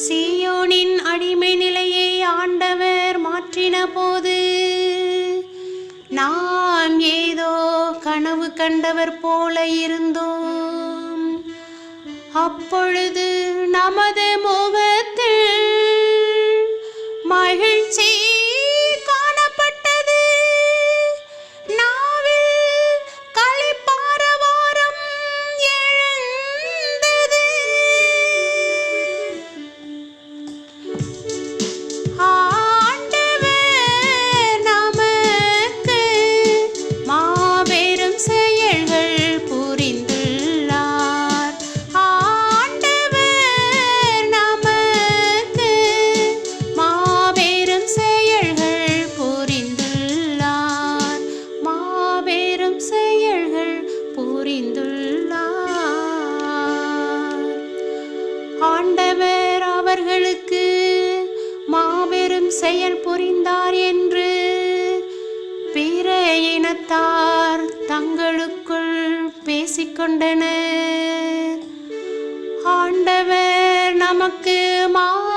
சியோனின் அடிமை நிலையை ஆண்டவர் மாற்றின போது நாம் ஏதோ கனவு கண்டவர் போல இருந்தோம். அப்பொழுது நமது அவர்களுக்கு மாபெரும் செயல் புரிந்தார் என்று பிற இனத்தார் தங்களுக்குள் பேசிக்கொண்டனர். ஆண்டவர் நமக்கு மா